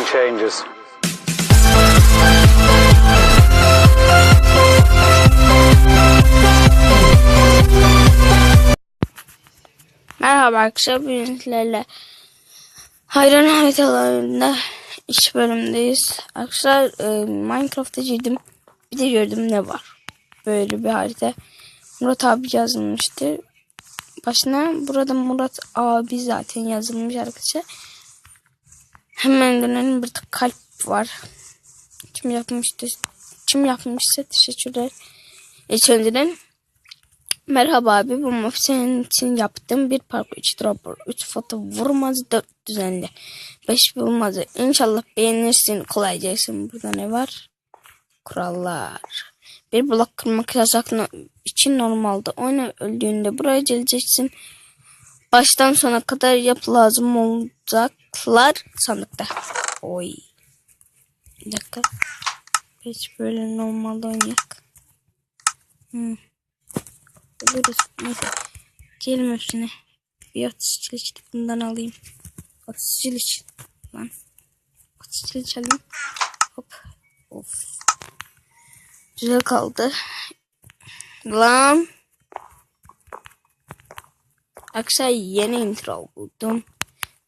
Nothing changes. Merhaba arkadaşlar. Bugün sizlerle hayran haritalarında iş bölümündeyiz. Arkadaşlar e, Minecraft'a girdim. Bir de gördüm ne var. Böyle bir harita. Murat abi yazılmıştı. Başına burada Murat abi zaten yazılmış arkadaşlar. Hemen dönelim. Burada kalp var. Kim yapmıştı? Kim yapmışsa teşekkürler. İlk önceden Merhaba abi bu map senin için yaptım. Bir parkur 3 dropper 3 foto vurmaz 4 düzenli 5 bulmazı. İnşallah beğenirsin kolaycaysın. Burada ne var? Kurallar. Bir blok kırmak yasak için normalde. Oyna öldüğünde buraya geleceksin. Baştan sona kadar yap lazım olacaklar sandıkta. Oy. Bir dakika. Hiç böyle normalde oynayak. Hmm. Buluruz. Neyse. Gelin üstüne. Bir atıcı için bundan alayım. Atıcı için. Lan. Atıcı için alayım. Hop. Of. Güzel kaldı. Lan. Akşam yeni intro buldum.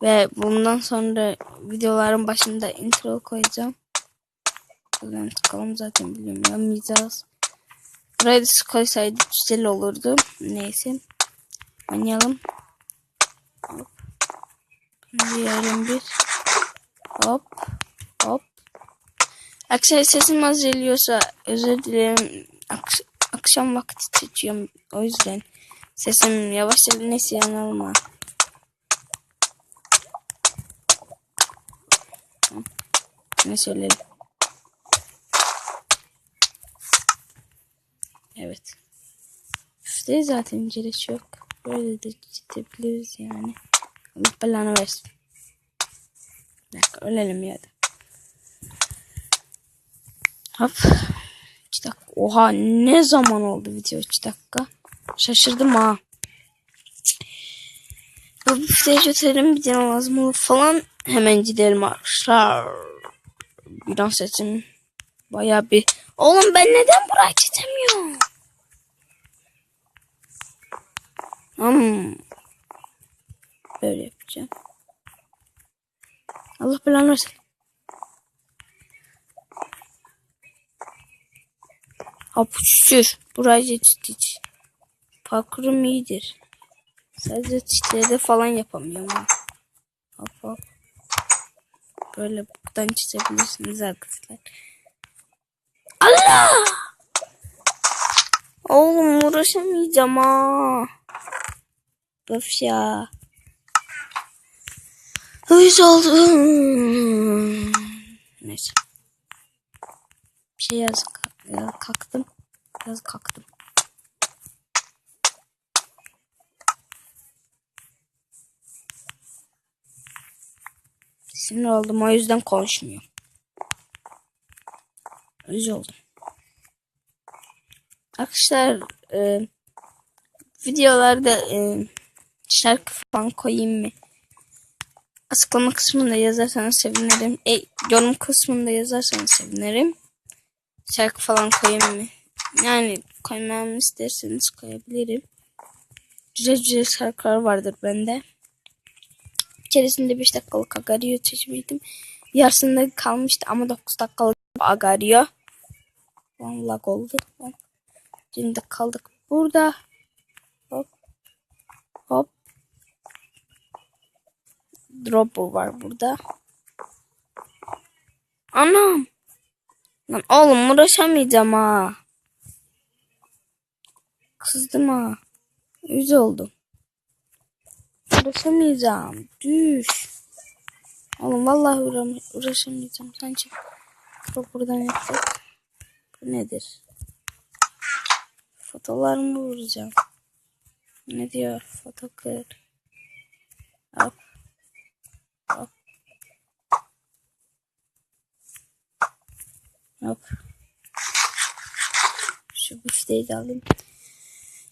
Ve bundan sonra videoların başında intro koyacağım. Buradan tıkalım zaten biliyorum. Yamayacağız. Buraya da koysaydı güzel olurdu. Neyse. Oynayalım. Hop. Diyelim bir. Hop. Hop. Akşam sesim az geliyorsa özür dilerim. Akş- akşam vakti seçiyorum. O yüzden sesim yavaş neyse yanılma. Ne söyleyelim? Evet. İşte zaten gerek yok. Böyle de gidebiliriz yani. Allah belanı versin. Bir ölelim ya da. Hop. 2 dakika. Oha ne zaman oldu video 2 dakika. Şaşırdım ha. Bu büfteyi götürelim bir lazım falan. Hemen gidelim arkadaşlar. Biraz sesim baya bir... Oğlum ben neden buraya gidemiyorum? Hmm. Böyle yapacağım. Allah belanı versin. Hapşür. Buraya geçtik. Parkurum iyidir. Sadece çitlerde falan yapamıyorum. Hop hop. Böyle buradan çizebilirsiniz arkadaşlar. Allah! Oğlum uğraşamayacağım ha. Öf ya. Uyuz oldum. Neyse. Bir şey yaz ya, kalktım. Biraz kalktım. Sinir oldum o yüzden konuşmuyorum. Uyuz oldum. Arkadaşlar e, videolarda e, şarkı falan koyayım mı? Açıklama kısmında yazarsanız sevinirim. E, yorum kısmında yazarsanız sevinirim. Şarkı falan koyayım mı? Yani koymamı isterseniz koyabilirim. Güzel güzel şarkılar vardır bende. İçerisinde 5 dakikalık Agario çeşmeydim. Yarısında kalmıştı ama 9 dakikalık Agario. Vallahi oldu. Şimdi kaldık burada. Hop. Hop. Dropper var burada. Anam. Lan oğlum uğraşamayacağım ha. Kızdım ha. Yüz oldum. Uğraşamayacağım. Düş. Oğlum vallahi uğram uğraşamayacağım. Sanki buradan yaptık. Bu nedir? Fotolarımı vuracağım. Ne diyor? Foto kır. Hop. Hop. Hop. Şu bifteyi de alayım.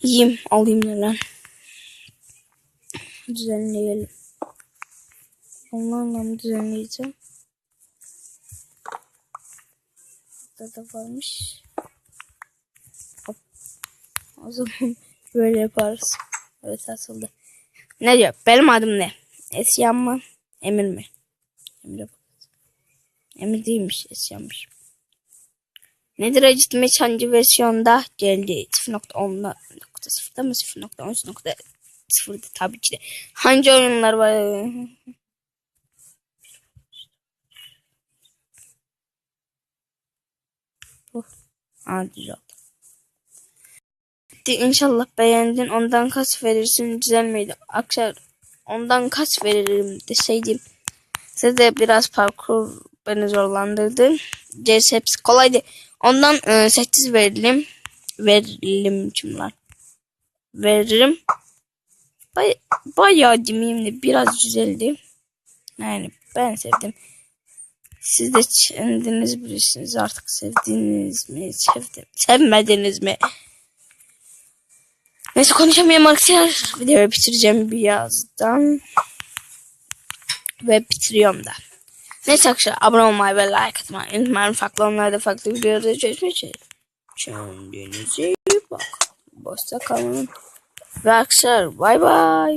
Yiyeyim. Alayım ne lan. Düzenleyelim. Onlarla mı düzenleyeceğim? Burada da varmış. Hop. O zaman böyle yaparız. Evet asıldı. Ne diyor? Benim adım ne? Esyan mı? Emir mi? Emir'e bak. Emir değilmiş. Esyanmış. Nedir acıtmış hangi versiyonda geldi? 0.10.0'da mı 0.13.0'da tabii ki de. Hangi oyunlar var? Bu. Aa, güzel. Bitti. İnşallah beğendin. Ondan kaç verirsin? Güzel miydi? Akşam ondan kaç veririm deseydim. Size de biraz parkur beni zorlandırdı. CS hepsi kolaydı. Ondan e, 8 verelim. Verelim kimler? Veririm. Bay bayağı de biraz güzeldi. Yani ben sevdim. Siz de kendiniz bilirsiniz artık sevdiniz mi, sevdim, sevmediniz mi? Neyse konuşamıyorum arkadaşlar. Videoyu bitireceğim birazdan. Ve bitiriyorum da. Neyse arkadaşlar abone olmayı ve like atmayı unutmayın. Farklı onlarda farklı videolarda görüşmek üzere. Kendinize iyi bakın. Boşta kalın. Ve arkadaşlar bay bay.